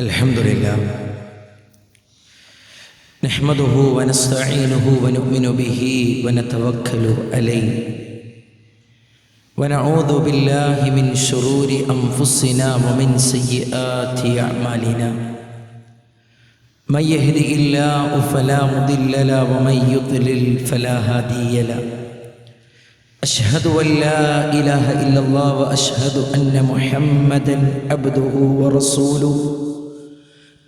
الحمد لله نحمده ونستعينه ونؤمن به ونتوكل عليه ونعوذ بالله من شرور انفسنا ومن سيئات اعمالنا من يهدئ الله فلا مضل له ومن يضلل فلا هادي له أشهد أن لا إله إلا الله وأشهد أن محمدا عبده ورسوله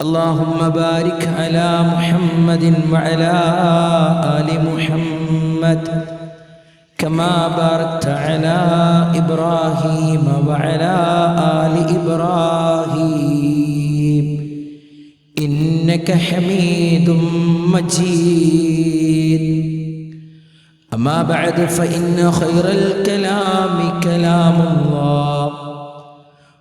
اللهم بارك على محمد وعلى ال محمد كما باركت على ابراهيم وعلى ال ابراهيم إنك حميد مجيد أما بعد فإن خير الكلام كلام الله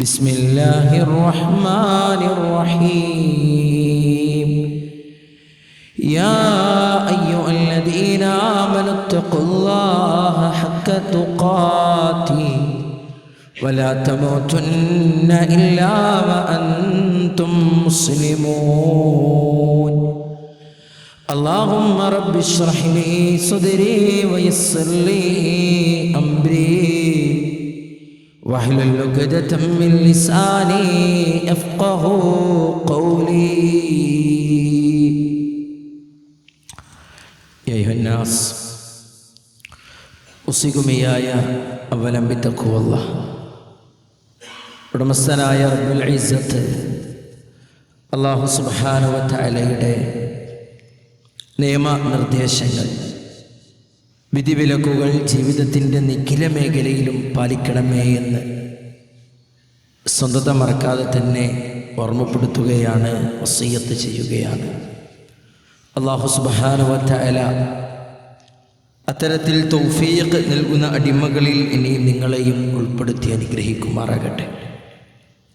بسم الله الرحمن الرحيم. يا أيها الذين آمنوا اتقوا الله حق تقاته ولا تموتن إلا وأنتم مسلمون. اللهم رب اشرح لي صدري ويسر لي أمري. واحلل عقدة من لساني يفقه قولي يا أيها الناس أوصيكم إياي أولا بتقوى الله ഉടമസ്ഥനായ റബ്ബുൽ ഇസ്സത്ത് അള്ളാഹു സുബാനുവത്തലയുടെ നിയമനിർദ്ദേശങ്ങൾ വിധിവിലക്കുകൾ ജീവിതത്തിന്റെ നിഖില മേഖലയിലും പാലിക്കണമേ എന്ന് സ്വന്തത മറക്കാതെ തന്നെ ഓർമ്മപ്പെടുത്തുകയാണ് വസീയത്ത് ചെയ്യുകയാണ്. അള്ളാഹു സുബാനുവല അത്തരത്തിൽ തൗഫീഖ് നൽകുന്ന അടിമകളിൽ ഇനിയും നിങ്ങളെയും ഉൾപ്പെടുത്തി അനുഗ്രഹിക്കുമാറാകട്ടെ.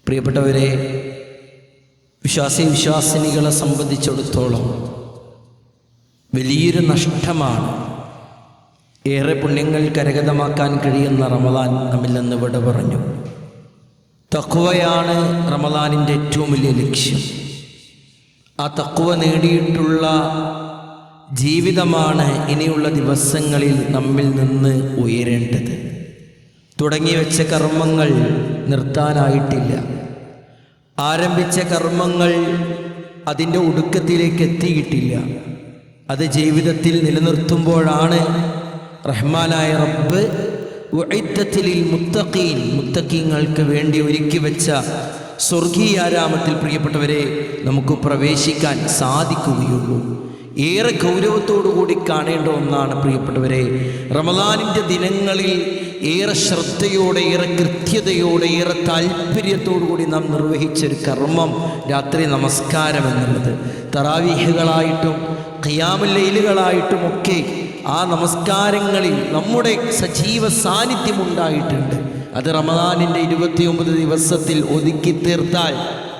പ്രിയപ്പെട്ടവരെ വിശ്വാസി വിശ്വാസിനികളെ സംബന്ധിച്ചിടത്തോളം വലിയൊരു നഷ്ടമാണ് ഏറെ പുണ്യങ്ങൾ കരഗതമാക്കാൻ കഴിയുന്ന റമദാൻ നമ്മിൽ നിന്ന് വിട പറഞ്ഞു. തക്കുവയാണ് റമദാനിന്റെ ഏറ്റവും വലിയ ലക്ഷ്യം. ആ തക്കുവ നേടിയിട്ടുള്ള ജീവിതമാണ് ഇനിയുള്ള ദിവസങ്ങളിൽ നമ്മിൽ നിന്ന് ഉയരേണ്ടത്. തുടങ്ങി വെച്ച കർമ്മങ്ങൾ നിർത്താനായിട്ടില്ല. ആരംഭിച്ച കർമ്മങ്ങൾ അതിന്റെ ഒടുക്കത്തിലേക്ക് എത്തിയിട്ടില്ല. അത് ജീവിതത്തിൽ നിലനിർത്തുമ്പോഴാണ് റഹ്മാനായ റബ്ബ് ഉഇദ്ദത്തിൽ മുത്തഖീൻ മുത്തഖീങ്ങൾക്ക് വേണ്ടി ഒരുക്കി വെച്ച സ്വർഗീയാരാമത്തിൽ പ്രിയപ്പെട്ടവരെ നമുക്ക് പ്രവേശിക്കാൻ സാധിക്കുകയുള്ളൂ. ഏറെ ഗൗരവത്തോടുകൂടി കാണേണ്ട ഒന്നാണ് പ്രിയപ്പെട്ടവരെ റമദാനിന്റെ ദിനങ്ങളിൽ ഏറെ ശ്രദ്ധയോടെ ഏറെ കൃത്യതയോടെ ഏറെ കൂടി നാം നിർവഹിച്ചൊരു കർമ്മം രാത്രി നമസ്കാരം എന്നുള്ളത് തറാവീഹുകളായിട്ടും ഖിയാമുല്ലയിലുകളായിട്ടുമൊക്കെ ആ നമസ്കാരങ്ങളിൽ നമ്മുടെ സജീവ സാന്നിധ്യം ഉണ്ടായിട്ടുണ്ട് അത് റമദാനിന്റെ ഇരുപത്തിയൊമ്പത് ദിവസത്തിൽ ഒതുക്കി തീർത്താൽ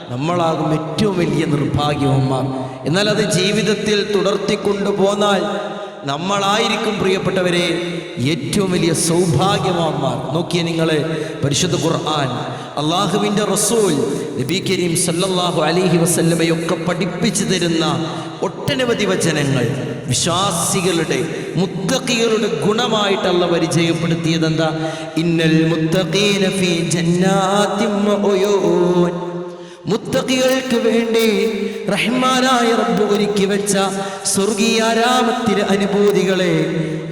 നമ്മളാകും ഏറ്റവും വലിയ നിർഭാഗ്യവന്മാർ. എന്നാൽ അത് ജീവിതത്തിൽ തുടർത്തിക്കൊണ്ടു പോന്നാൽ നമ്മളായിരിക്കും പ്രിയപ്പെട്ടവരെ ഏറ്റവും വലിയ സൗഭാഗ്യവാന്മാർ. നോക്കിയ നിങ്ങളെ പരിശുദ്ധ ഖുർആൻ അള്ളാഹുവിന്റെ റസൂൽ നബി കരീം സല്ലല്ലാഹു അലഹി വസല്ലമയൊക്കെ പഠിപ്പിച്ചു തരുന്ന ഒട്ടനവധി വചനങ്ങൾ വിശ്വാസികളുടെ മുത്തക്കികളുടെ ഗുണമായിട്ടല്ല പരിചയപ്പെടുത്തിയത് എന്താ ഇന്നൽ മുത്തഖീന ഫീ ജന്നാത്തിൻ വഉയൂൻ വേണ്ടി റഹ്മാനായ റബ്ബ് ഒരുക്കി വെച്ച സ്വർഗീയാരാമത്തിലെ അനുഭൂതികളെ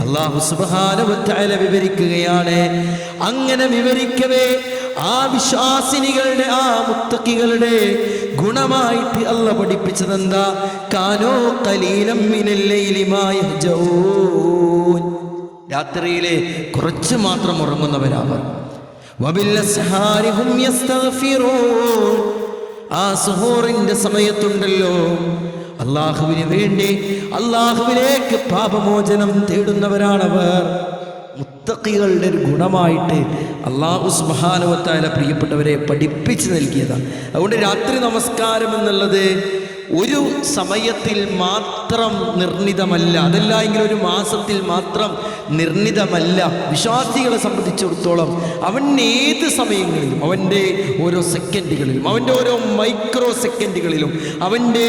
അള്ളാഹു സുബാനവറ്റായ വിവരിക്കുകയാണ്. അങ്ങനെ വിവരിക്കവേ ആ വിശ്വാസിനികളുടെ ആ മുത്തക്കികളുടെ ഗുണമായിട്ട് അല്ല പഠിപ്പിച്ചതെന്താ? കാനോ കലീലം രാത്രിയിലെ കുറച്ച് മാത്രം ഉറങ്ങുന്നവരാവർ. ആ സുഹോറിന്റെ സമയത്തുണ്ടല്ലോ. അള്ളാഹുവിന് വേണ്ടി അള്ളാഹുവിലേക്ക് പാപമോചനം തേടുന്നവരാണവർ. മുത്തക്കികളുടെ ഒരു ഗുണമായിട്ട് അള്ളാഹു സുബാനുവത്തായ പ്രിയപ്പെട്ടവരെ പഠിപ്പിച്ചു നൽകിയതാണ്. അതുകൊണ്ട് രാത്രി നമസ്കാരം എന്നുള്ളത് ഒരു സമയത്തിൽ മാത്രം നിർണിതമല്ല. അതല്ല എങ്കിൽ ഒരു മാസത്തിൽ മാത്രം നിർണിതമല്ല. വിശ്വാസികളെ സംബന്ധിച്ചിടത്തോളം അവൻ ഏത് സമയങ്ങളിലും അവന്റെ ഓരോ സെക്കൻഡുകളിലും അവന്റെ ഓരോ മൈക്രോ സെക്കൻഡുകളിലും അവന്റെ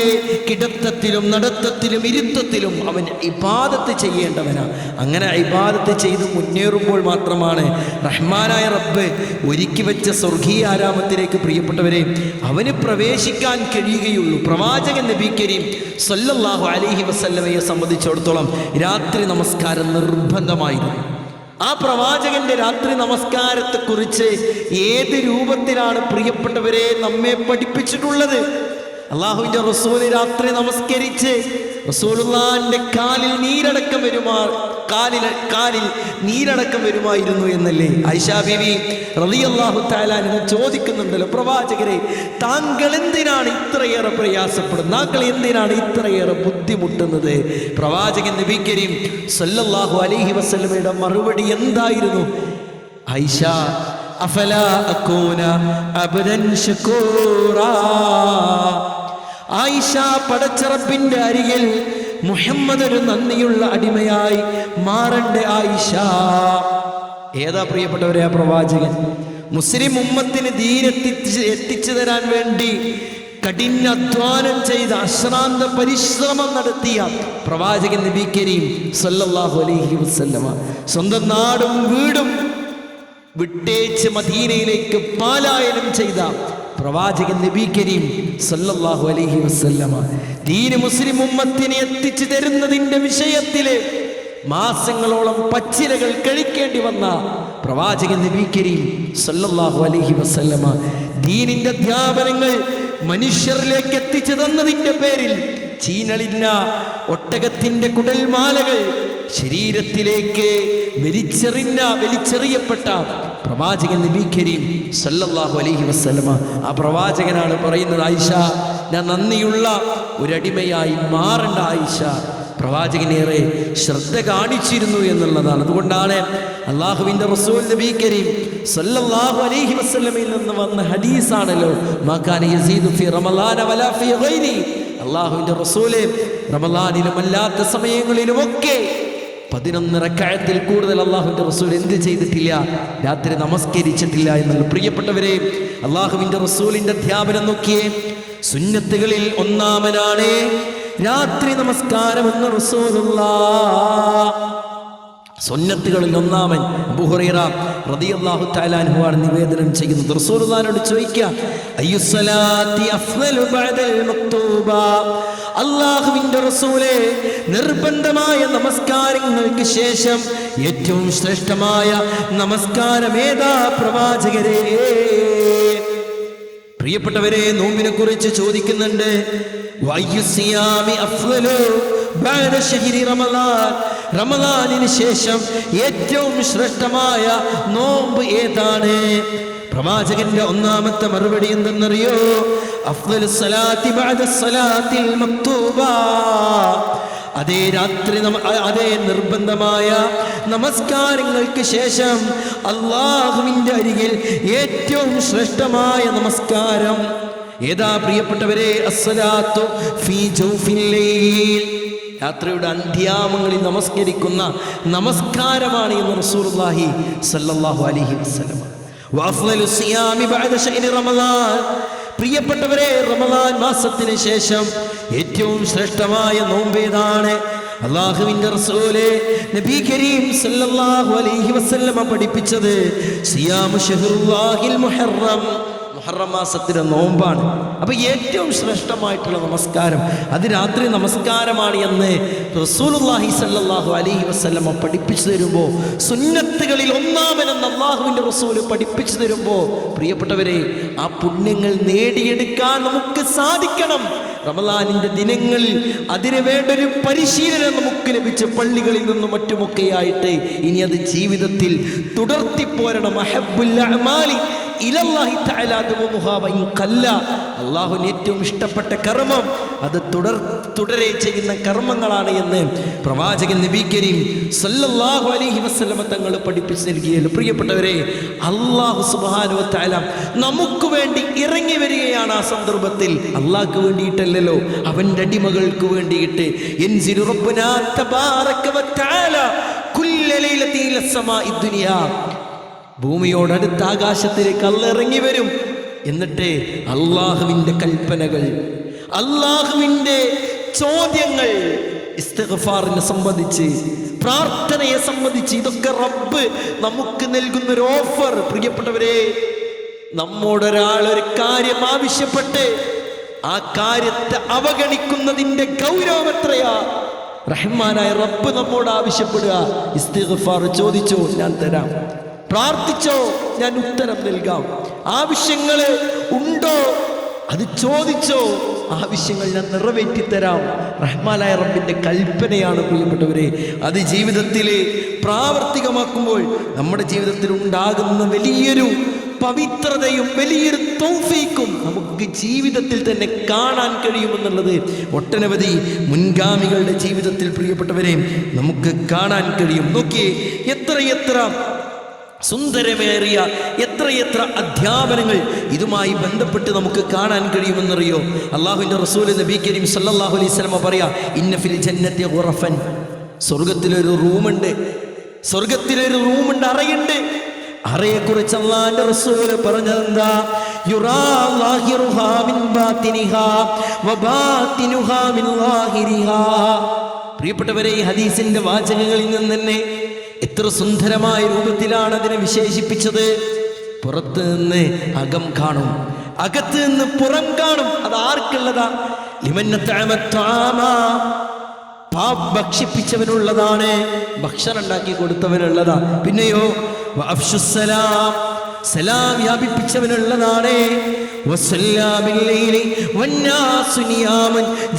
കിടത്തത്തിലും നടത്തത്തിലും ഇരുത്തത്തിലും അവൻ ഇബാദത്ത് ചെയ്യേണ്ടവനാണ് അങ്ങനെ ഇബാദത്ത് ചെയ്ത് മുന്നേറുമ്പോൾ മാത്രമാണ് റഹ്മാനായ റബ്ബ് ഒരുക്കി വെച്ച സ്വർഗീയ ആരാമത്തിലേക്ക് പ്രിയപ്പെട്ടവരെ അവന് പ്രവേശിക്കാൻ കഴിയുകയുള്ളൂ. പ്രവാചകൻ നബി കരീം സല്ലല്ലാഹു അലൈഹി വസല്ലമയെ സംബന്ധിച്ചിടത്തോളം രാത്രി നമസ്കാരം നിർബന്ധമായിരുന്നു. ആ പ്രവാചകന്റെ രാത്രി നമസ്കാരത്തെ കുറിച്ച് ഏത് രൂപത്തിലാണ് പ്രിയപ്പെട്ടവരെ നമ്മെ പഠിപ്പിച്ചിട്ടുള്ളത്? അള്ളാഹുവിന്റെ റസൂൽ രാത്രി നമസ്കരിച്ച് റസൂലുള്ളാന്റെ കാലിൽ നീരടക്കം വരുമാ കാലിൽ കാലിൽ നീരടക്കം വരുമായിരുന്നു എന്നല്ലേ? ഐഷാ ബിബി റളിയല്ലാഹു തആല ചോദിക്കുന്നുണ്ടല്ലോ പ്രവാചകരെ താങ്കൾ എന്തിനാണ് ഇത്രയേറെ പ്രയാസപ്പെടുന്നത്? താങ്കൾ എന്തിനാണ് ഇത്രയേറെ ബുദ്ധിമുട്ടുന്നത്? പ്രവാചകൻ നബി കരീം സല്ലല്ലാഹു അലൈഹി വസല്ലമയുടെ മറുപടി എന്തായിരുന്നു? ഐഷ അഫല അക്കൂന അബ്ദൻ ശക്കൂറാ? ആയിഷ പടച്ചറപ്പിന്റെ അരികിൽ മുഹമ്മദ് ഒരു നന്ദിയുള്ള അടിമയായി മാറണ്ട ആയിഷ. ഏതാ പ്രിയപ്പെട്ടവരെ ആ പ്രവാചകൻ? മുസ്ലിം ഉമ്മത്തിന് ധീരെത്തിച്ച് എത്തിച്ചു തരാൻ വേണ്ടി കഠിനാധ്വാനം ചെയ്ത അശ്രാന്ത പരിശ്രമം നടത്തിയ പ്രവാചകൻ നബി കരീം സല്ലല്ലാഹു അലൈഹി വസല്ലമ. സ്വന്തം നാടും വീടും വിട്ടേച്ച് മദീനയിലേക്ക് പാലായനം ചെയ്ത പ്രവാചകൻ നബി കരീം സല്ലല്ലാഹു അലൈഹി വസല്ലമ ദീന് മുസ്ലിം ഉമ്മത്തിനെ എത്തിച്ചു തരുന്നതിന്റെ വിഷയത്തിൽ മാസങ്ങളോളം പച്ചിലകൾ കഴിക്കേണ്ടി വന്ന പ്രവാചകൻ നബി കരീം സല്ലല്ലാഹു അലൈഹി വസല്ലമ ദീനിന്റെ അധ്യാപനങ്ങൾ മനുഷ്യരിലേക്ക് എത്തിച്ചു തന്നതിന്റെ പേരിൽ ചീനളിന്ന ഒട്ടകത്തിന്റെ കുടൽമാലകൾ ശരീരത്തിലേക്ക് വലിച്ചെറിഞ്ഞ വലിച്ചെറിയപ്പെട്ട പ്രവാചകൻ നബി കരീം സല്ലല്ലാഹു അലൈഹി വസല്ലമ ആ പ്രവാചകനാണ് പറയുന്നത് ആയിഷ ഞാൻ നന്ദിയുള്ള ഒരടിമയായി മാറണ്ട ആയിഷ. പ്രവാചകനേറെ ശ്രദ്ധ കാണിച്ചിരുന്നു എന്നുള്ളതാണ്. അതുകൊണ്ടാണ് അള്ളാഹുവിന്റെ റസൂൽ നബി കരീം സല്ലല്ലാഹു അലൈഹി വസല്ലമയിൽ നിന്ന് വന്ന ഹദീസാണല്ലോ മാക്കാന യസീദു ഫി റമളാന വലാ ഫി ഗൈരി. അള്ളാഹുവിന്റെ റസൂൽ റമളാനിലും അല്ലാത്ത സമയങ്ങളിലുമൊക്കെ പതിനൊന്ന് റക്കായത്തിൽ കൂടുതൽ അള്ളാഹുവിന്റെ റസൂൽ എന്ത് ചെയ്തിട്ടില്ല? രാത്രി നമസ്കരിച്ചിട്ടില്ല എന്നുള്ള പ്രിയപ്പെട്ടവരെ അള്ളാഹുവിന്റെ റസൂലിന്റെ അധ്യാപനം നോക്കിയേ. സുന്നത്തുകളിൽ ഒന്നാമനാണ്. രാത്രി നമസ്കാരം എന്ന റസൂലുള്ള സുന്നത്തുകളിൽ ഒന്നാമൻ ബുഹുറീറ അൻഹു ആണ് നിവേദനം ചെയ്യുന്നത്. റസൂലുള്ളാഹിനോട് ചോദിക്കുക അല്ലാഹുവിന്റെ റസൂലേ നിർബന്ധമായ നമസ്കാരങ്ങൾക്ക് ശേഷം ഏറ്റവും ശ്രേഷ്ഠമായ നമസ്കാരം ഏതാ പ്രവാചകരെ? പ്രിയപ്പെട്ടവരെ നോമ്പിനെ കുറിച്ച് ചോദിക്കുന്നുണ്ട് റമളാനിന് ശേഷം ഏറ്റവും ശ്രേഷ്ഠമായ നോമ്പ് ഏതാണ്? പ്രവാചകന്റെ ഒന്നാമത്തെ മറുപടി എന്തെന്നറിയോ? അതേ രാത്രി അതേ നിർബന്ധമായ നമസ്കാരങ്ങൾക്ക് ശേഷം അള്ളാഹുവിന്റെ അരികിൽ ഏറ്റവും ശ്രേഷ്ഠമായ നമസ്കാരം. ഏതാ പ്രിയപ്പെട്ടവരെ? അസ്സലാത്തു ഫീ ജൗഫിൽ ലൈൽ. രാത്രിയുടെ അന്ധ്യാമങ്ങളിൽ നമസ്കരിക്കുന്ന നമസ്കാരമാണ് ഈ റസൂലുള്ളാഹി സല്ലാഹു അലൈഹി റമളാൻ പ്രിയപ്പെട്ടവരെ റമദാൻ മാസത്തിന് ശേഷം ഏറ്റവും ശ്രേഷ്ഠമായ നോമ്പേതാണ് അള്ളാഹുവിന്റെ റസൂലെ നബി കരീം സല്ലല്ലാഹു അലൈഹി വസല്ലമ പഠിപ്പിച്ചത് സിയാമു ഷഹ്റുല്ലാഹിൽ മുഹറം. മുഹറം മാസത്തിലെ നോമ്പാണ്. അപ്പൊ ഏറ്റവും ശ്രേഷ്ഠമായിട്ടുള്ള നമസ്കാരം അത് രാത്രി നമസ്കാരമാണ് എന്ന് റസൂലുള്ളാഹി സല്ലാഹു അലഹി വസ്ലമ പഠിപ്പിച്ചു തരുമ്പോൾ സുന്നത്തുകളിൽ ഒന്നാമനെന്ന് അള്ളാഹുവിന്റെ റസൂൽ പഠിപ്പിച്ചു തരുമ്പോൾ പ്രിയപ്പെട്ടവരെ ആ പുണ്യങ്ങൾ നേടിയെടുക്കാൻ നമുക്ക് സാധിക്കണം. റമലാനിന്റെ ദിനങ്ങളിൽ അതിനു വേണ്ടൊരു പരിശീലനം നമുക്ക് ലഭിച്ച പള്ളികളിൽ നിന്നും മറ്റുമൊക്കെയായിട്ട് ഇനി അത് ജീവിതത്തിൽ തുടർത്തിപ്പോരണം. പോരണം അഹബ്ബുൽ അള്ളാഹുവിന് ഏറ്റവും ഇഷ്ടപ്പെട്ട കർമ്മം അത് തുടർ തുടരെ ചെയ്യുന്ന കർമ്മങ്ങളാണ് എന്ന് പ്രവാചകൻ നബി കരീം സല്ലല്ലാഹു അലൈഹി വസ്ലമ തങ്ങൾ പഠിപ്പിച്ചു നൽകിയല്ലോ പ്രിയപ്പെട്ടവരെ അള്ളാഹു വ നമുക്ക് വേണ്ടി ഇറങ്ങി വരികയാണ് ആ സന്ദർഭത്തിൽ. അള്ളാഹ്ക്ക് വേണ്ടിയിട്ടല്ലല്ലോ അവന്റെ അടിമകൾക്ക് വേണ്ടിയിട്ട്. എൻ തബാറക വ തആല കുല്ല ഭൂമിയോടടുത്ത ആകാശത്തിലേക്ക് അല്ല ഇറങ്ങി വരും. എന്നിട്ട് അള്ളാഹുവിന്റെ കൽപ്പനകൾ അള്ളാഹുവിന്റെ ചോദ്യങ്ങൾ ഇസ്തിഗ്ഫാറിനെ സംബന്ധിച്ച് പ്രാർത്ഥനയെ സംബന്ധിച്ച് ഇതൊക്കെ റബ്ബ് നമുക്ക് നൽകുന്ന ഒരു ഓഫർ. പ്രിയപ്പെട്ടവരെ നമ്മോടൊരാൾ ഒരു കാര്യം ആവശ്യപ്പെട്ട് ആ കാര്യത്തെ അവഗണിക്കുന്നതിന്റെ ഗൗരവം എത്രയാ? റഹ്മാനായ റബ്ബ് നമ്മോട് ആവശ്യപ്പെടുക. ഇസ്തിഗ്ഫാർ ചോദിച്ചോ ഞാൻ തരാം. പ്രാർത്ഥിച്ചോ ഞാൻ ഉത്തരം നൽകാം. ആവശ്യങ്ങൾ ഉണ്ടോ? അത് ചോദിച്ചോ ആവശ്യങ്ങൾ ഞാൻ നിറവേറ്റി തരാം റഹ്മാനായ റബ്ബിന്റെ കൽപ്പനയാണ് പ്രിയപ്പെട്ടവരെ. അത് ജീവിതത്തിൽ പ്രാവർത്തികമാക്കുമ്പോൾ നമ്മുടെ ജീവിതത്തിൽ ഉണ്ടാകുന്ന വലിയൊരു പവിത്രതയും വലിയൊരു തൗഫീക്കും നമുക്ക് ജീവിതത്തിൽ തന്നെ കാണാൻ കഴിയുമെന്നുള്ളത് ഒട്ടനവധി മുൻഗാമികളുടെ ജീവിതത്തിൽ പ്രിയപ്പെട്ടവരെ നമുക്ക് കാണാൻ കഴിയും. നോക്കിയേ എത്രയെത്ര സുന്ദരമേറിയ എത്രയെത്ര അധ്യാപനങ്ങൾ ഇതുമായി ബന്ധപ്പെട്ട് നമുക്ക് കാണാൻ കഴിയുമെന്നറിയോ? അള്ളാഹുവിന്റെ റസൂൽ നബി കരീം സല്ലാഹു അലൈഹി സ്വലമ പറയാ ഇന്നഫിൽ ജന്നത്തെ ഉറഫൻ സ്വർഗത്തിലൊരു റൂമുണ്ട്. സ്വർഗത്തിലൊരു റൂമുണ്ട് അറയുണ്ട്. അറയെക്കുറിച്ച് അള്ളാഹിന്റെ റസൂൽ പറഞ്ഞതെന്താ? പ്രിയപ്പെട്ടവരെ ഈ ഹദീസിന്റെ വാചകങ്ങളിൽ നിന്ന് തന്നെ എത്ര സുന്ദരമായ രൂപത്തിലാണ് അതിനെ വിശേഷിപ്പിച്ചത്? പുറത്ത് നിന്ന് അകം കാണും. അകത്ത് നിന്ന് പുറം കാണും. അത് ആർക്കുള്ളതാ? ഭക്ഷിപ്പിച്ചവനുള്ളതാണ്. ഭക്ഷണം ഉണ്ടാക്കി കൊടുത്തവനുള്ളതാ. പിന്നെയോ വഅഫ്ശുസ്സലാം സലാം വ്യാപിപ്പിച്ചവനുള്ളതാണ്.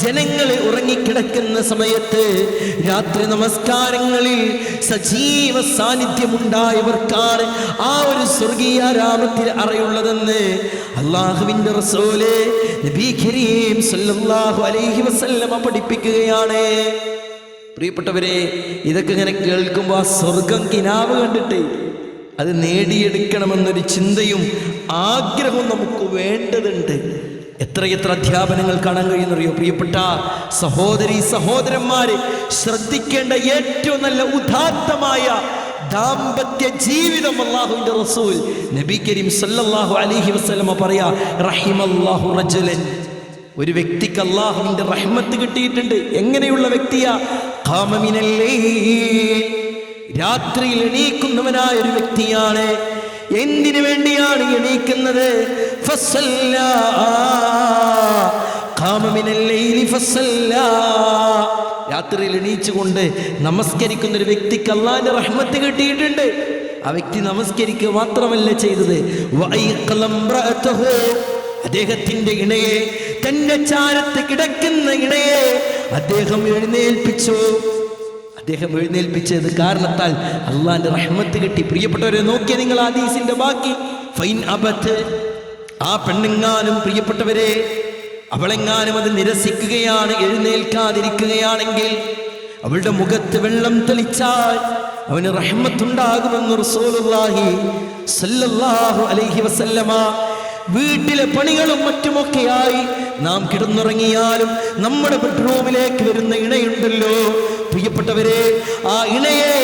ജനങ്ങളെ ഉറങ്ങിക്കിടക്കുന്ന സമയത്ത് രാത്രി നമസ്കാരങ്ങളിൽ സജീവ സാന്നിധ്യമുണ്ടായവർക്കാണ് ആ ഒരു സ്വർഗീയ രാമത്തിൽ അറിയുള്ളതെന്ന് അള്ളാഹുവിന്റെ റസോലെ നബി കരീം സല്ലല്ലാഹു അലൈഹി പഠിപ്പിക്കുകയാണ് പ്രിയപ്പെട്ടവരെ ഇതൊക്കെ ഇങ്ങനെ കേൾക്കുമ്പോൾ ആ സ്വർഗം കിനാവ് കണ്ടിട്ട് അത് നേടിയെടുക്കണമെന്നൊരു ചിന്തയും ആഗ്രഹവും നമുക്ക് വേണ്ടതുണ്ട്. എത്രയെത്ര അധ്യാപനങ്ങൾ കാണാൻ കഴിയുന്നറിയോ? പ്രിയപ്പെട്ട സഹോദരി സഹോദരന്മാരെ ശ്രദ്ധിക്കേണ്ട ഏറ്റവും നല്ല ഉദാത്തമായ ദാമ്പത്യ ജീവിതം അള്ളാഹുവിന്റെ റസൂൽ നബി കരീം സല്ലല്ലാഹു അലൈഹി വസല്ലമ പറയാ റഹിമല്ലാഹു റജലൻ. ഒരു വ്യക്തിക്ക് അള്ളാഹുവിന്റെ റഹ്മത്ത് കിട്ടിയിട്ടുണ്ട്. എങ്ങനെയുള്ള വ്യക്തിയാ? ഖാമമിനല്ലേ രാത്രിയിൽ എണീക്കുന്നവനായ ഒരു വ്യക്തിയാണ്. എന്തിനു വേണ്ടിയാണ് എണീക്കുന്നത്. രാത്രിയിൽ എണീച്ചുകൊണ്ട് നമസ്കരിക്കുന്ന ഒരു വ്യക്തിക്ക് അള്ളാന്റെ റഹ്മത്ത് കിട്ടിയിട്ടുണ്ട്. ആ വ്യക്തി നമസ്കരിക്കുക മാത്രമല്ല ചെയ്തത്. അദ്ദേഹത്തിന്റെ ഇണയെ തന്റെ ചാരത്ത് കിടക്കുന്ന ഇണയെ അദ്ദേഹം എഴുന്നേൽപ്പിച്ചു. അദ്ദേഹം എഴുന്നേൽപ്പിച്ചത് കാരണത്താൽ അള്ളാന്റെ റഹ്മത്ത് കിട്ടി. പ്രിയപ്പെട്ടവരെ നോക്കിയ നിങ്ങൾ ആദീസിന്റെ ബാക്കി. ഫൈൻ അബത്ത്. ആ പെണ്ണെങ്ങാനും പ്രിയപ്പെട്ടവരെ അവളെങ്ങാനും അത് നിരസിക്കുകയാണ് എഴുന്നേൽക്കാതിരിക്കുകയാണെങ്കിൽ അവളുടെ മുഖത്ത് വെള്ളം തെളിച്ചാൽ അവന് റഹ്മത്തുണ്ടാകുമെന്ന് റസൂലുള്ളാഹി അലൈഹി വസല്ലമ വീട്ടിലെ പണികളും മറ്റുമൊക്കെയായി നാം കിടന്നുറങ്ങിയാലും നമ്മുടെ ബെഡ്റൂമിലേക്ക് വരുന്ന ഇണയുണ്ടല്ലോ. പ്രിയപ്പെട്ടവരെ ആ ഇണയെ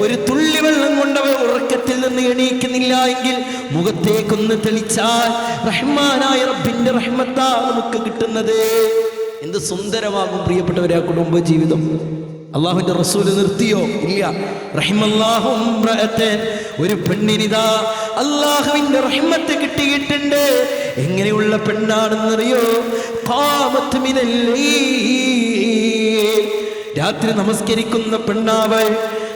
ഒരു തുള്ളി വെള്ളം കൊണ്ടവർ ഉറക്കത്തിൽ നിന്ന് എണീക്കുന്നില്ല എങ്കിൽ മുഖത്തേക്കൊന്ന് തെളിച്ചാൽ റഹ്മാനായ റബ്ബിന്റെ റഹ്മത്താ നമുക്ക് കിട്ടുന്നത്. എന്ത് സുന്ദരമാകും പ്രിയപ്പെട്ടവരെ ആ കുടുംബ ജീവിതം അള്ളാഹുവിന്റെ റസൂൽ നിർത്തിയോ? ഇല്ല. റഹിമല്ലാഹു. ഒരു പെണ്ണിനിതാ അള്ളാഹുവിന്റെ റഹ്മത്തെ കിട്ടിയിട്ടുണ്ട്. എങ്ങനെയുള്ള പെണ്ണാണെന്നറിയോ? പാപത്തുമിതല്ലേ. രാത്രി നമസ്കരിക്കുന്ന പെണ്ണാവൾ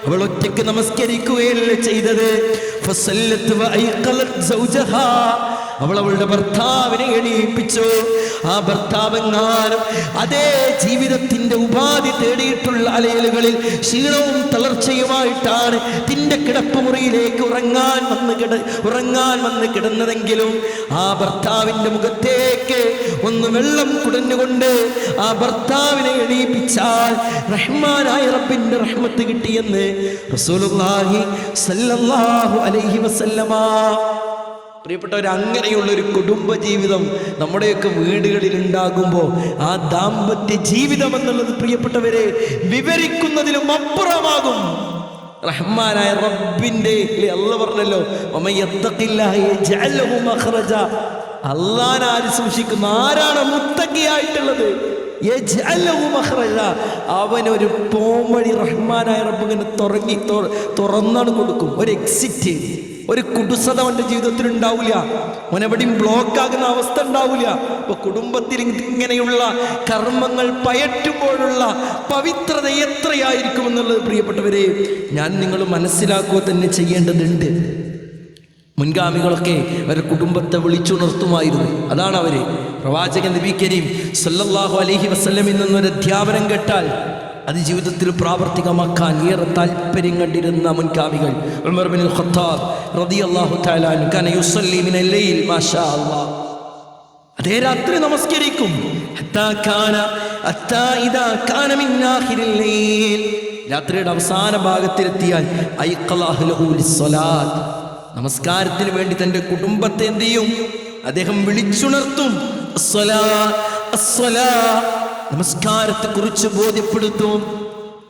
അവൾ ഒറ്റയ്ക്ക് നമസ്കരിക്കുകയല്ലേ ചെയ്തത്. അവൾ അവളുടെ ഭർത്താവിനെ എണീപ്പിച്ചു. ആ ഭർത്താവെങ്ങാനും അതേ ജീവിതത്തിന്റെ ഉപാധി തേടിയിട്ടുള്ള അലയലുകളിൽ ക്ഷീണവും തളർച്ചയുമായിട്ടാണ് തിന്റെ കിടപ്പുമുറിയിലേക്ക് ഉറങ്ങാൻ വന്ന് കിട ഉറങ്ങാൻ വന്ന് കിടന്നതെങ്കിലും ആ ഭർത്താവിന്റെ മുഖത്തേക്ക് ഒന്ന് വെള്ളം കുടഞ്ഞുകൊണ്ട് ആ ഭർത്താവിനെ എണീപ്പിച്ചാൽ റഹ്മാനായ റബ്ബിന്റെ റഹ്മത്ത് കിട്ടിയെന്ന് റസൂലുള്ളാഹി സല്ലല്ലാഹു അലൈഹി വസല്ലമ പ്രിയപ്പെട്ടവർ അങ്ങനെയുള്ള ഒരു കുടുംബ ജീവിതം നമ്മുടെയൊക്കെ വീടുകളിൽ ഉണ്ടാകുമ്പോൾ ആ ദാമ്പത്യ ജീവിതം എന്നുള്ളത് പ്രിയപ്പെട്ടവരെ വിവരിക്കുന്നതിലും അപ്പുറമാകും. റഹ്മാനായ റബ്ബിന്റെ അല്ല പറഞ്ഞല്ലോ അള്ളാൻ ആര് സൂക്ഷിക്കുന്നു? ആരാണ് മുത്തക്കിയായിട്ടുള്ളത്. അവനൊരു പോംവഴി റഹ്മാനായ റബ്ബിങ്ങനെ തുറങ്ങി തുറന്നാണ് കൊടുക്കും. ഒരു എക്സിറ്റ് ഒരു കുടുസത അവന്റെ ജീവിതത്തിൽ ഉണ്ടാവില്ല അവനെവിടെയും ബ്ലോക്ക് ആകുന്ന അവസ്ഥ ഉണ്ടാവില്ല. അപ്പൊ കുടുംബത്തിൽ ഇങ്ങനെയുള്ള കർമ്മങ്ങൾ പയറ്റുമ്പോഴുള്ള പവിത്രത എത്രയായിരിക്കും എന്നുള്ളത് പ്രിയപ്പെട്ടവരെ ഞാൻ നിങ്ങൾ മനസ്സിലാക്കുക തന്നെ ചെയ്യേണ്ടതുണ്ട്. മുൻഗാമികളൊക്കെ അവരെ കുടുംബത്തെ വിളിച്ചുണർത്തുമായിരുന്നു. അതാണ് അവർ. പ്രവാചകൻ നബി കരീം സല്ലല്ലാഹു അലൈഹി വസല്ലമിൽ നിന്നൊരു അധ്യാപനം കേട്ടാൽ അത് ജീവിതത്തിൽ പ്രാവർത്തികമാക്കാൻ ഏറെ താല്പര്യം കണ്ടിരുന്ന മുൻകാവികൾ ഖത്താബ് മാഷാ അതേ രാത്രി നമസ്കരിക്കും. രാത്രിയുടെ അവസാന ഭാഗത്തിലെത്തിയാൽ നമസ്കാരത്തിന് വേണ്ടി തന്റെ കുടുംബത്തെ എന്ത് ചെയ്യും? അദ്ദേഹം വിളിച്ചുണർത്തും. നമസ്കാരത്തെ കുറിച്ച് ബോധ്യപ്പെടുത്തും.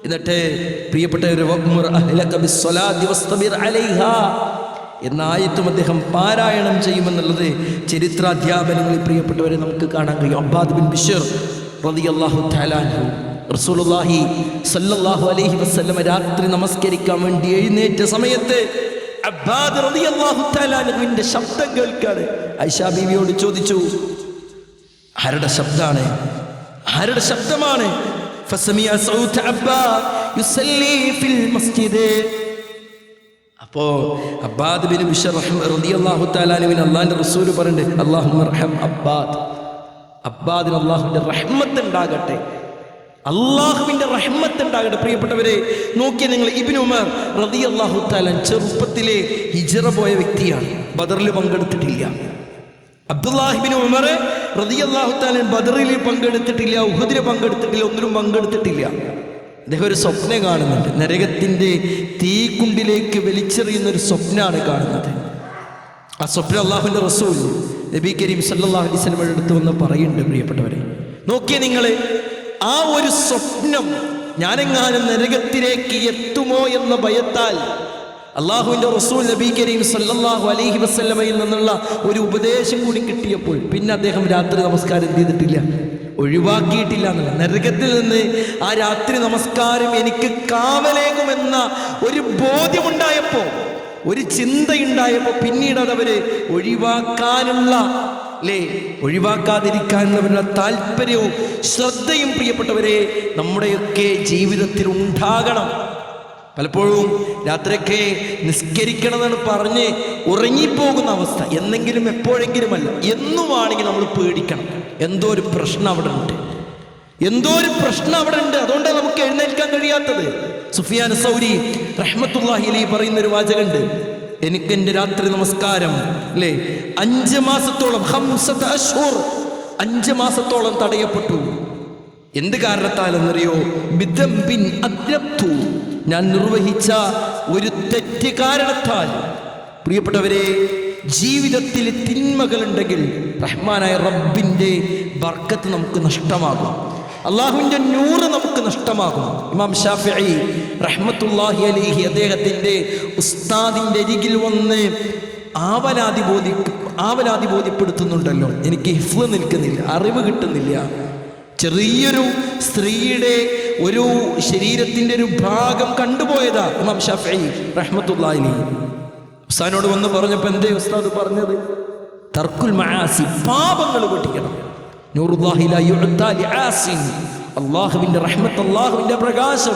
എന്നിട്ട് പ്രിയപ്പെട്ട എന്ന അദ്ദേഹം പാരായണം ചെയ്യുമെന്നുള്ളത് ചരിത്രാധ്യാപനങ്ങളിൽ പ്രിയപ്പെട്ടവരെ നമുക്ക് കാണാൻ കഴിയും. അബ്ബാദ് ബിൻ ബിഷർ റസൂലുള്ളാഹി അലൈഹി വസല്ലമ രാത്രി നമസ്കരിക്കാൻ വേണ്ടി എഴുന്നേറ്റ സമയത്ത് അബ്ബാദ് റളിയല്ലാഹു ശബ്ദം കേൾക്കാണ്. ഐഷ ബീവിയോട് ചോദിച്ചു ആരുടെ ശബ്ദമാണ് ആരുടെ ശബ്ദമാണ്? അപ്പോ അബ്ബാദ് ബിൻ അള്ളാഹിന്റെ റസൂൽ അല്ലാഹുമ്മ അബ്ബാദ്. അള്ളാഹുവിന്റെ റഹ്മത്ത് ഉണ്ടാകട്ടെ. പ്രിയപ്പെട്ടവരെ നോക്കിയ നിങ്ങൾ ഇബിൻ ഉമർ റളിയല്ലാഹു തആല ചെറുപ്പത്തിലെ ഹിജറ പോയ വ്യക്തിയാണ്. ബദറിൽ പങ്കെടുത്തിട്ടില്ല. അബ്ദുല്ലാഹിബിൻ ഉമർ റളിയല്ലാഹു തആല ബദറിൽ പങ്കെടുത്തിട്ടില്ല ഉഹദിൽ പങ്കെടുത്തിട്ടില്ല ഒന്നിനും പങ്കെടുത്തിട്ടില്ല. അദ്ദേഹം ഒരു സ്വപ്നം കാണുന്നുണ്ട്. നരകത്തിന്റെ തീക്കുണ്ടിലേക്ക് വലിച്ചെറിയുന്ന ഒരു സ്വപ്നമാണ് കാണുന്നത്. ആ സ്വപ്നം അള്ളാഹുവിന്റെ റസൂൽ നബി കരീം സല്ലാഹു അലൈഹി സ്വലമയുടെ അടുത്ത് വന്ന് പറയുന്നുണ്ട് പ്രിയപ്പെട്ടവരെ. നോക്കിയേ നിങ്ങൾ ആ ഒരു സ്വപ്നം ഞാനെങ്ങാനും നരകത്തിലേക്ക് എത്തുമോ എന്ന ഭയത്താൽ അള്ളാഹുവിന്റെ റസൂൽ നബി കരീം സല്ലാഹു അലഹി വസല്ലമയിൽ നിന്നുള്ള ഒരു ഉപദേശം കൂടി കിട്ടിയപ്പോൾ പിന്നെ അദ്ദേഹം രാത്രി നമസ്കാരം ചെയ്തിട്ടില്ല. ഒഴിവാക്കിയിട്ടില്ല എന്നല്ല നരകത്തിൽ നിന്ന് ആ രാത്രി നമസ്കാരം എനിക്ക് കാവലേകുമെന്ന ഒരു ബോധ്യമുണ്ടായപ്പോൾ ഒരു ചിന്തയുണ്ടായപ്പോൾ പിന്നീട് അതവര് ഒഴിവാക്കാനുള്ള അല്ലേ ഒഴിവാക്കാതിരിക്കാനുള്ളവരുടെ താല്പര്യവും ശ്രദ്ധയും പ്രിയപ്പെട്ടവരെ നമ്മുടെയൊക്കെ ജീവിതത്തിൽ ഉണ്ടാകണം. പലപ്പോഴും രാത്രിയൊക്കെ നിസ്കരിക്കണമെന്ന് പറഞ്ഞ് ഉറങ്ങിപ്പോകുന്ന അവസ്ഥ എന്നെങ്കിലും എപ്പോഴെങ്കിലുമല്ല. എന്നുമാണെങ്കിൽ നമ്മൾ പേടിക്കണം. എന്തോ ഒരു പ്രശ്നം അവിടെ ഉണ്ട്. എന്തോ ഒരു പ്രശ്നം അവിടെ ഉണ്ട്. അതുകൊണ്ടാണ് നമുക്ക് എഴുന്നേൽക്കാൻ കഴിയാത്തത്. സുഫിയാൻ സൗരി റഹ്മത്തുല്ലാഹി അലി പറയുന്ന ഒരു വാചകമുണ്ട്. എനിക്ക് എന്റെ രാത്രി നമസ്കാരം അല്ലേ അഞ്ച് മാസത്തോളം അഞ്ച് മാസത്തോളം തടയപ്പെട്ടു. എന്ത് കാരണത്താലെന്നറിയോ? ബിദംബിൻ അദ്രബ്തു. ഞാൻ നിർവഹിച്ച ഒരു തെറ്റ് കാരണത്താൽ പ്രിയപ്പെട്ടവരെ ജീവിതത്തിൽ തിന്മകളുണ്ടെങ്കിൽ റഹ്മാനായ റബ്ബിന്റെ ബർക്കത്ത് നമുക്ക് നഷ്ടമാകും. അള്ളാഹുവിന്റെ നൂറ് നമുക്ക് നഷ്ടമാകും. ഇമാം ഷാഫി റഹ്മത്തുല്ലാഹി അലിഹി അദ്ദേഹത്തിന്റെ ഉസ്താദിന്റെ അരികിൽ വന്ന് ആവലാതി ബോധി ആവലാതി ബോധ്യപ്പെടുത്തുന്നുണ്ടല്ലോ. എനിക്ക് ഹിഫ്ല് നിൽക്കുന്നില്ല അറിവ് കിട്ടുന്നില്ല. ചെറിയൊരു സ്ത്രീയുടെ ഒരു ശരീരത്തിന്റെ ഒരു ഭാഗം കണ്ടുപോയതാ ഇമാം ഷഫി റഹ്മത്തുള്ളാഹി. ഉസ്താനോട് വന്ന് പറഞ്ഞപ്പോൾ എന്തേ ഉസ്താദ് പറഞ്ഞത്? തർക്കുൽ മആസി പാപങ്ങൾ ലിആസിൻ. അള്ളാഹുവിന്റെ റഹ്മത്ത് അള്ളാഹുവിന്റെ പ്രകാശം.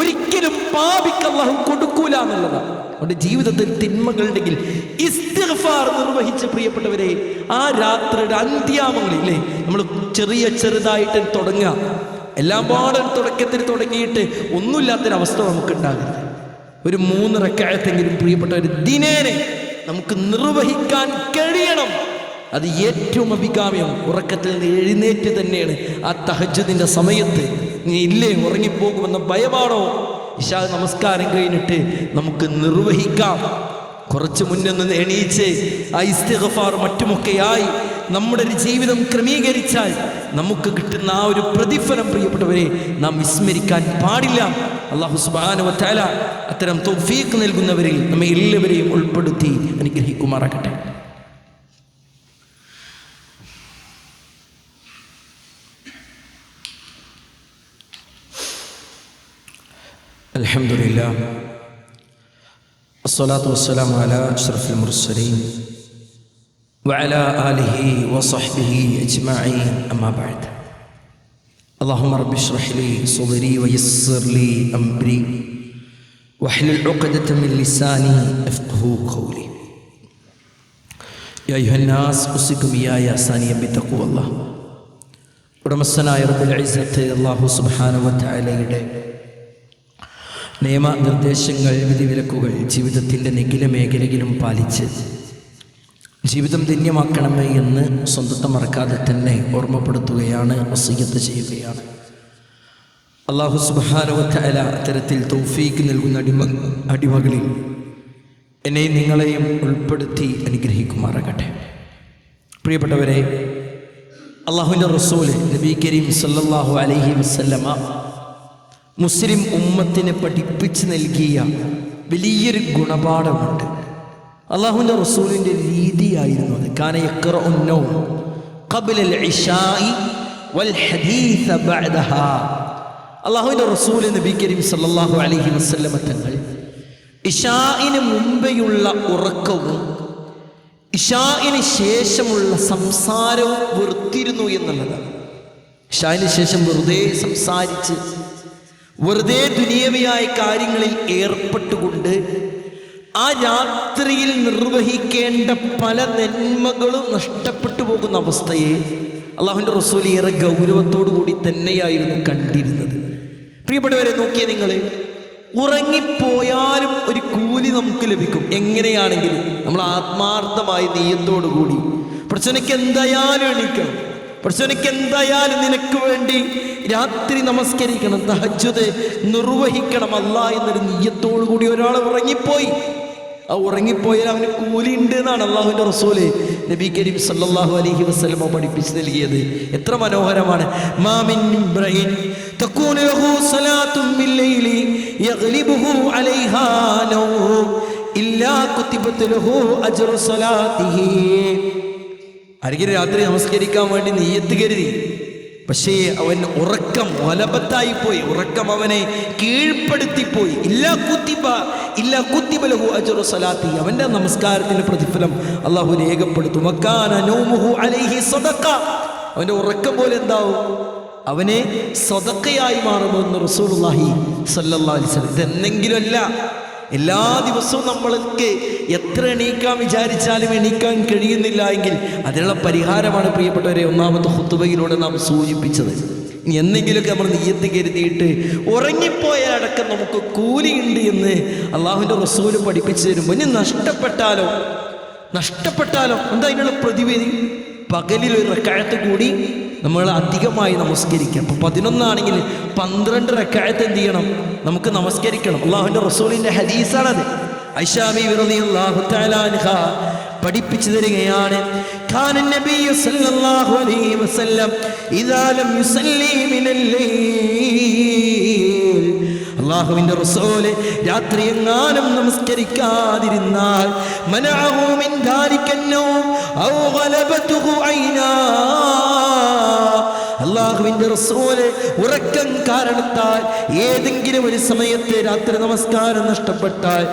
ഒരിക്കലും പാപിക്ക് അള്ളാഹു കൊടുക്കൂല എന്നുള്ളതാണ്. അതുകൊണ്ട് ജീവിതത്തിൽ തിന്മകളുണ്ടെങ്കിൽ ഇസ്തിഗ്ഫാർ നിർവഹിച്ച് പ്രിയപ്പെട്ടവരെ ആ രാത്രിയുടെ അന്ത്യാമങ്ങളില്ലേ നമ്മൾ ചെറിയ ചെറുതായിട്ട് തുടങ്ങുക. എല്ലാം പാടും തുടക്കത്തിൽ തുടങ്ങിയിട്ട് ഒന്നുമില്ലാത്തൊരവസ്ഥ നമുക്ക് ഉണ്ടാകരുത് ഒരു മൂന്ന് റക്കായത്തെങ്കിലും പ്രിയപ്പെട്ടവർ ദിനേനെ നമുക്ക് നിർവഹിക്കാൻ കഴിയണം. അത് ഏറ്റവും അഭികാമ്യം. ഉറക്കത്തിൽ നിന്ന് എഴുന്നേറ്റ് തന്നെയാണ് ആ തഹജ്ജുദിന്റെ സമയത്ത്. നീ ഇല്ലേ? ഉറങ്ങിപ്പോകുമെന്ന ഭയമാണോ? ഇഷാ നമസ്കാരം കഴിഞ്ഞിട്ട് നമുക്ക് നിർവഹിക്കാം. കുറച്ച് മുന്നേ നിന്ന് എണീച്ച് ആ ഇസ്തിഗ്ഫാർ മറ്റുമൊക്കെയായി നമ്മുടെ ഒരു ജീവിതം ക്രമീകരിച്ചാൽ നമുക്ക് കിട്ടുന്ന ആ ഒരു പ്രതിഫലം പ്രിയപ്പെട്ടവരെ നാം വിസ്മരിക്കാൻ പാടില്ല. അള്ളാഹു സുബാനു വത്താല അത്തരം തൗഫീഖ് നൽകുന്നവരിൽ നമ്മെ എല്ലാവരെയും ഉൾപ്പെടുത്തി അനുഗ്രഹിക്കുമാറാകട്ടെ. الحمد لله الصلاة والسلام على أشرف المرسلين وعلى آله وصحبه أجمعين أما بعد اللهم رب اشرح لي صدري ويسر لي أمري واحلل عقدة من لساني يفقه قولي يا أيها الناس أوصيكم إياي ثانيا بتقوى الله ഉടമസ്ഥനായ റബ്ബുൽ ഇസ്സത്ത് അല്ലാഹു സുബ്ഹാനഹു വ തആലയുടെ നിയമനിർദ്ദേശങ്ങൾ വിധിവിലക്കുകൾ ജീവിതത്തിന്റെ നിഖില മേഖലയിലും പാലിച്ച് ജീവിതം ധന്യമാക്കണമേ എന്ന് സ്വന്തത്തെ മറക്കാതെ തന്നെ ഓർമ്മപ്പെടുത്തുകയാണ് വസീയത്ത് ചെയ്യുകയാണ്. അള്ളാഹു സുബാനുവല അത്തരത്തിൽ തൗഫീക്ക് നൽകുന്ന അടിമ അടിമകളിൽ എന്നെ നിങ്ങളെയും ഉൾപ്പെടുത്തി അനുഗ്രഹിക്കുമാറാകട്ടെ. പ്രിയപ്പെട്ടവരെ അള്ളാഹുവിന്റെ റസൂൽ നബി കരീം സല്ലാഹു അലഹി വസല്ലമ മുസ്ലിം ഉമ്മത്തിനെ പഠിപ്പിച്ച് നൽകിയ വലിയൊരു ഗുണപാഠമുണ്ട്. അള്ളാഹുവിന്റെ റസൂലിന്റെ രീതിയായിരുന്നു അത്. കാന യക്റഉന്നോ ഖബ്ലൽ ഇശാഇ വൽ ബഅദഹാ. അള്ളാഹുവിന്റെ റസൂൽ നബി കരീം സല്ലല്ലാഹു അലൈഹി വസല്ലമ തങ്ങൾ ഇഷായിന് മുമ്പെയുള്ള ഉറക്കവും ഇഷായിന് ശേഷമുള്ള സംസാരവും വെറുത്തിരുന്നു എന്നുള്ളതാണ്. ഇഷായിന് ശേഷം വെറുതെ സംസാരിച്ച് വെറുതെ ദുനിയവിയായ കാര്യങ്ങളിൽ ഏർപ്പെട്ടുകൊണ്ട് ആ രാത്രിയിൽ നിർവഹിക്കേണ്ട പല നന്മകളും നഷ്ടപ്പെട്ടു പോകുന്ന അവസ്ഥയെ അള്ളാഹുവിന്റെ റസൂൽ ഏറെ ഗൗരവത്തോടു കൂടി തന്നെയായിരുന്നു കണ്ടിരുന്നത്. പ്രിയപ്പെട്ടവരെ നോക്കിയ നിങ്ങൾ ഉറങ്ങിപ്പോയാലും ഒരു കൂലി നമുക്ക് ലഭിക്കും. എങ്ങനെയാണെങ്കിലും നമ്മൾ ആത്മാർത്ഥമായ നെയ്യത്തോടു കൂടി പ്രശ്നയ്ക്ക് എന്തായാലും എണീക്കണം. പ്രശ്നയ്ക്ക് എന്തായാലും നിനക്ക് വേണ്ടി രാത്രി നമസ്കരിക്കണം തഹജ്ജുദ് നിർവഹിക്കണം അല്ല എന്നൊരു നെയ്യത്തോടു കൂടി ഒരാൾ ഉറങ്ങിപ്പോയി ആ ഉറങ്ങിപ്പോയാൽ അവന് കൂലി ഉണ്ട് എന്നാണ് അള്ളാഹുവിൻ്റെ റസൂല് നബി കരീം സല്ലല്ലാഹു അലൈഹി വസല്ലമ പഠിപ്പിച്ചു നൽകിയത് എത്ര മനോഹരമാണ് മാമിൻ ഇബ്രാഹിം تكون له صلاة بالليل يغلبه عليها نوم إلا كتبت له أجر صلاته ആരെങ്കിലും രാത്രി നമസ്കരിക്കാൻ വേണ്ടി നീയത്ത് കരുതി പക്ഷേ അവൻ ഉറക്കം വലപത്തായി പോയി. ഉറക്കം അവനെ കീഴ്പ്പെടുത്തിപ്പോയി. ഇല്ലാ കുത്തിബ ഇല്ലാ കുത്തിബലഹു അജറു സലാത്തി. അവന്റെ നമസ്കാരത്തിന്റെ പ്രതിഫലം അള്ളാഹു രേഖപ്പെടുത്തും. അലൈഹി സദഖ അവന്റെ ഉറക്കം പോലെ എന്താവും? അവനെ സ്വതക്കയായി മാറുമെന്ന് റസൂലുള്ളാഹി സല്ലല്ലാഹു അലൈഹി വസല്ലം. ഇതെന്നെങ്കിലും അല്ല എല്ലാ ദിവസവും നമ്മൾക്ക് എത്ര എണീക്കാൻ വിചാരിച്ചാലും എണീക്കാൻ കഴിയുന്നില്ല എങ്കിൽ അതിനുള്ള പരിഹാരമാണ് പ്രിയപ്പെട്ടവരെ ഒന്നാമത്തെ ഹുത്തുബയിലൂടെ നാം സൂചിപ്പിച്ചത്. എന്തെങ്കിലുമൊക്കെ നമ്മൾ നീയത്ത് കരുതിയിട്ട് ഉറങ്ങിപ്പോയാലടക്കം നമുക്ക് കൂലിയുണ്ട് എന്ന് അള്ളാഹുവിന്റെ റസൂൽ പഠിപ്പിച്ചു തരുമ്പോൾ ഇനി നഷ്ടപ്പെട്ടാലോ? നഷ്ടപ്പെട്ടാലോ? എന്താ അതിനുള്ള പ്രതിവിധി? പകലിൽ ഒരു റക്കാഴത്ത് കൂടി നമ്മൾ അധികമായി നമസ്കരിക്കുക അപ്പോൾ പതിനൊന്നാണെങ്കിൽ പന്ത്രണ്ട് റക്കായത്ത് എന്ത് ചെയ്യണം? നമുക്ക് നമസ്കരിക്കണം. അള്ളാഹുവിന്റെ റസൂലിന്റെ ഹദീസാണത്. ഐഷാബി വിറതി അള്ളാഹു താലാൻഹ പഠിപ്പിച്ചു തരികയാണ്. ഖാനൻ അള്ളാഹുവിന്റെ റസൂൽ രാത്രി എങ്ങാനും നമസ്കരിക്കാതിരുന്നാൽ അള്ളാഹുവിന്റെ റസൂൽ ഉറക്കം കാരണത്താൽ ഏതെങ്കിലും ഒരു സമയത്ത് രാത്രി നമസ്കാരം നഷ്ടപ്പെട്ടാൽ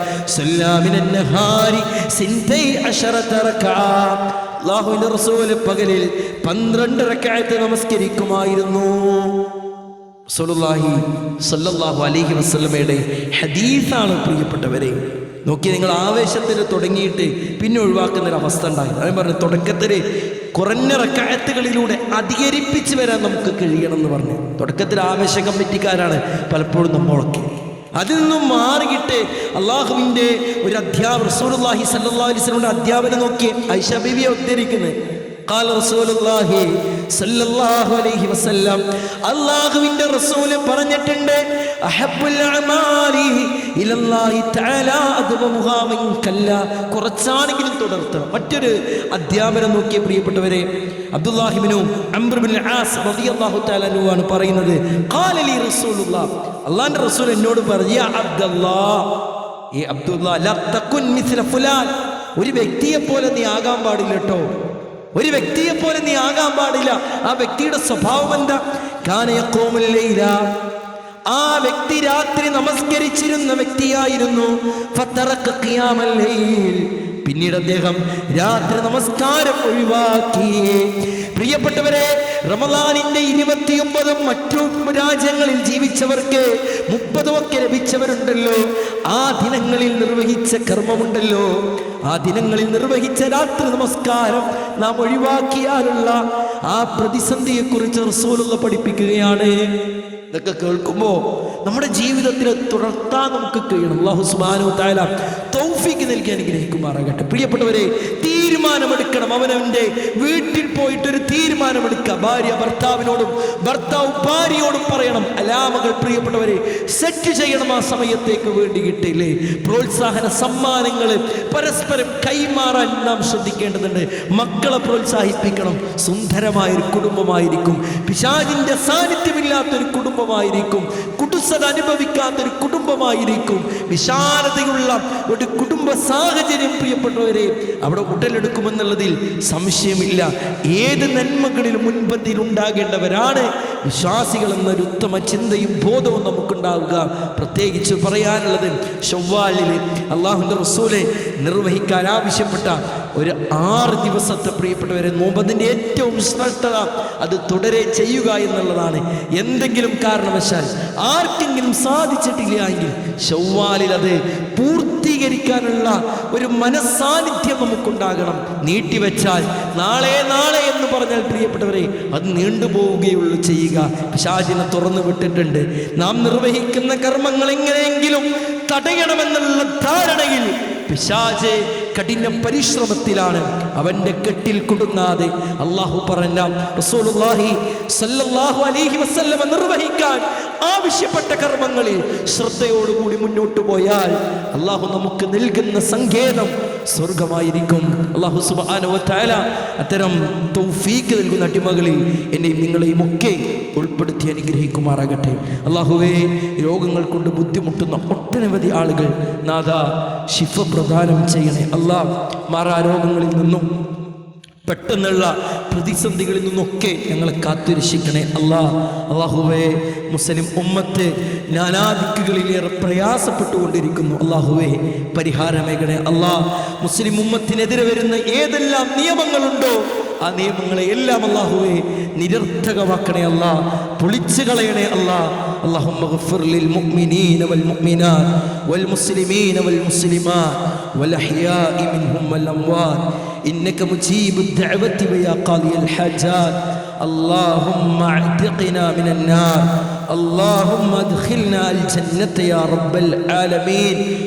അള്ളാഹുവിന്റെ റസൂൽ പകലിൽ പന്ത്രണ്ട് റക്കായത്ത് നമസ്കരിക്കുമായിരുന്നു. റസൂലുള്ളാഹി സല്ലല്ലാഹു അലൈഹി വസ്ലമയുടെ ഹദീസാണ് പ്രിയപ്പെട്ടവരെ. നോക്കി നിങ്ങൾ ആവേശത്തിൽ തുടങ്ങിയിട്ട് പിന്നെ ഒഴിവാക്കുന്ന ഒരു അവസ്ഥ ഉണ്ടായി ഞാൻ പറഞ്ഞു തുടക്കത്തിൽ കുറഞ്ഞ റക്കായത്തുകളിലൂടെ അധികരിപ്പിച്ച് വരാൻ നമുക്ക് കഴിയണം എന്ന് പറഞ്ഞു. തുടക്കത്തിൽ ആവേശ കമ്മിറ്റിക്കാരാണ് പലപ്പോഴും നമ്മളൊക്കെ. അതിൽ നിന്നും മാറിയിട്ട് അള്ളാഹുവിന്റെ ഒരു അധ്യാപന റസൂലുള്ളാഹി അള്ളാഹി സല്ലാ അലിസ്ലമിന്റെ അധ്യാപനം നോക്കി ഐഷ ബീവിയെ ഉദ്ധരിക്കുന്നത്. قال رسول الله صلى الله عليه وسلم അള്ളാഹുവിന്റെ റസൂല് പറഞ്ഞിട്ടുണ്ട് അഹബ്ബുൽ അഅമാലി ഇലല്ലാഹി തആല അദ്വമുഹാ മിൻ കല്ല കുറച്ചാണെങ്കിലും തുടർത്തണം മറ്റൊരു അധ്യാപനം നോക്കിയ പ്രിയപ്പെട്ടവരെ അബ്ദുല്ലാഹിബിനു അംബ്രബിൻ ആസ് റളിയല്ലാഹു തആല അൻഹു ആണ് പറയുന്നത് ഖാല ലി റസൂലുള്ളാഹ് അള്ളാഹിന്റെ റസൂൽ എന്നോട് പറഞ്ഞു യാ അബ്ദുല്ലാഹ് ഈ അബ്ദുല്ലാ ലാ തകുൻ മിസ്ല ഫുലാൻ ഒരു വ്യക്തിയെ പോലെ നീ ആകാൻ പാടില്ല കേട്ടോ ഒരു വ്യക്തിയെ പോലെ നീ ആകാൻ പാടില്ല. ആ വ്യക്തിയുടെ സ്വഭാവം എന്താ? കാനയക്കോമില്ല ആ വ്യക്തി രാത്രി നമസ്കരിച്ചിരുന്ന വ്യക്തിയായിരുന്നു. പിന്നീട് അദ്ദേഹം രാത്രി നമസ്കാരം ഒഴിവാക്കി. പ്രിയപ്പെട്ടവരെ റമദാനിന്റെ ഇരുപത്തിയൊമ്പതും മറ്റു രാജ്യങ്ങളിൽ ജീവിച്ചവർക്ക് മുപ്പതും ഒക്കെ ലഭിച്ചവരുണ്ടല്ലോ. ആ ദിനങ്ങളിൽ നിർവഹിച്ച കർമ്മമുണ്ടല്ലോ. ആ ദിനങ്ങളിൽ നിർവഹിച്ച രാത്രി നമസ്കാരം നാം ഒഴിവാക്കിയാലുള്ള ആ പ്രതിസന്ധിയെക്കുറിച്ച് റസൂലുള്ള പഠിപ്പിക്കുകയാണ്. ഇതൊക്കെ കേൾക്കുമ്പോൾ നമ്മുടെ ജീവിതത്തിൽ തുടർത്താൻ നമുക്ക് കഴിയണം. അള്ളാഹു സുബാനു താല തൗഫീക്ക് നൽകി അനുഗ്രഹിക്കുമാറാകട്ടെ. പ്രിയപ്പെട്ടവരെ തീരുമാനമെടുക്കണം. അവനവന്റെ വീട്ടിൽ പോയിട്ട് ഒരു തീരുമാനമെടുക്കുക. ഭാര്യ ഭർത്താവിനോടും ഭർത്താവ് ഭാര്യയോടും പറയണം അലാമകൾ പ്രിയപ്പെട്ടവരെ സെറ്റ് ചെയ്യണം ആ സമയത്തേക്ക് വേണ്ടി കിട്ടില്ലേ? പ്രോത്സാഹന സമ്മാനങ്ങൾ പരസ്പരം കൈമാറാൻ നാം ശ്രദ്ധിക്കേണ്ടതുണ്ട്. മക്കളെ പ്രോത്സാഹിപ്പിക്കണം. സുന്ദരമായൊരു കുടുംബമായിരിക്കും. പിശാജിന്റെ സാന്നിധ്യമില്ലാത്തൊരു കുടുംബമായിരിക്കും. കുടുസത അനുഭവിക്കാത്തൊരു കുടുംബമായിരിക്കും. വിശാലതയുള്ള ഒരു കുടുംബ സാഹചര്യം പ്രിയപ്പെട്ടവരെ അവിടെ ഉടലെടുക്കുമെന്നുള്ളതിൽ സംശയമില്ല. ഏത് നന്മകളിലും മുൻപന്തിയിൽ ഉണ്ടാകേണ്ടവരാണ് വിശ്വാസികൾ എന്നൊരു ഉത്തമ ചിന്തയും ബോധവും നമുക്കുണ്ടാവുക. പ്രത്യേകിച്ച് പറയാനുള്ളത് ഷവ്വാലിൽ അള്ളാഹുന്റെ റസൂലെ നിർവഹിക്കാൻ ആവശ്യപ്പെട്ട ഒരു ആറ് ദിവസത്തെ പ്രിയപ്പെട്ടവരെ നോമ്പതിന്റെ ഏറ്റവും ശ്രദ്ധത അത് തുടരെ ചെയ്യുക എന്നുള്ളതാണ്. എന്തെങ്കിലും കാരണവശാൽ ആർക്കെങ്കിലും സാധിച്ചിട്ടില്ല എങ്കിൽ ഷവ്വാലിൽ അത് പൂർത്തീകരിക്കാനുള്ള ഒരു മനസ്സാന്നിധ്യം നമുക്കുണ്ടാകണം. നീട്ടിവെച്ചാൽ നാളെ നാളെ എന്ന് പറഞ്ഞാൽ പ്രിയപ്പെട്ടവരെ അത് നീണ്ടുപോവുകയുള്ളൂ ചെയ്യുക. പിശാചിനെ തുറന്നു വിട്ടിട്ടുണ്ട്. നാം നിർവഹിക്കുന്ന കർമ്മങ്ങൾ എങ്ങനെയെങ്കിലും തടയണമെന്നുള്ള ധാരണയിൽ പിശാചെ കഠിന പരിശ്രമത്തിലാണ് അവന്റെ കെട്ടിൽ കുടുങ്ങാതെ അള്ളാഹു പറഞ്ഞ റസൂലുള്ളാഹി സല്ലല്ലാഹു അലൈഹി നിർവഹിക്കാൻ ആവശ്യപ്പെട്ട കർമ്മങ്ങളിൽ ശ്രദ്ധയോടുകൂടി മുന്നോട്ട് പോയാൽ അള്ളാഹു നമുക്ക് നൽകുന്ന സങ്കേതം സ്വർഗമായിരിക്കും അള്ളാഹു സുബാനവത്തായ അത്തരം തൗഫീക്ക് നൽകുന്ന അടിമകളിൽ എന്നെയും നിങ്ങളെയും ഒക്കെ ഉൾപ്പെടുത്തി അനുഗ്രഹിക്കുമാറാകട്ടെ. അള്ളാഹുവേ രോഗങ്ങൾ കൊണ്ട് ബുദ്ധിമുട്ടുന്ന ഒട്ടനവധി ആളുകൾ നാഥ ശിഫ പ്രദാനം ചെയ്യണേ. അള്ളാഹ് മാറാ രോഗങ്ങളിൽ നിന്നും പെട്ടെന്നുള്ള പ്രതിസന്ധികളിൽ നിന്നൊക്കെ ഞങ്ങളെ കാത്തുരക്ഷിക്കണേ. അള്ളാ അള്ളാഹുവേ മുസ്ലിം ഉമ്മത്ത് നാനാദിക്കുകളിലേറെ പ്രയാസപ്പെട്ടുകൊണ്ടിരിക്കുന്നു. അള്ളാഹുവേ പരിഹാരമേകണേ. അള്ളാ മുസ്ലിം ഉമ്മത്തിനെതിരെ വരുന്ന ഏതെല്ലാം നിയമങ്ങളുണ്ടോ ആ നിയമങ്ങളെ എല്ലാം അള്ളാഹുവേ നിരർത്ഥകമാക്കണേ അല്ലാ പൊളിച്ചു കളയണേ അല്ലാ اللهم اغفر للمؤمنين والمؤمنات والمسلمين والمسلمات والأحياء منهم والأموات إنك مجيب الدعوة ويا قاضي الحاجات اللهم اعتقنا من النار اللهم ادخلنا الجنة يا رب العالمين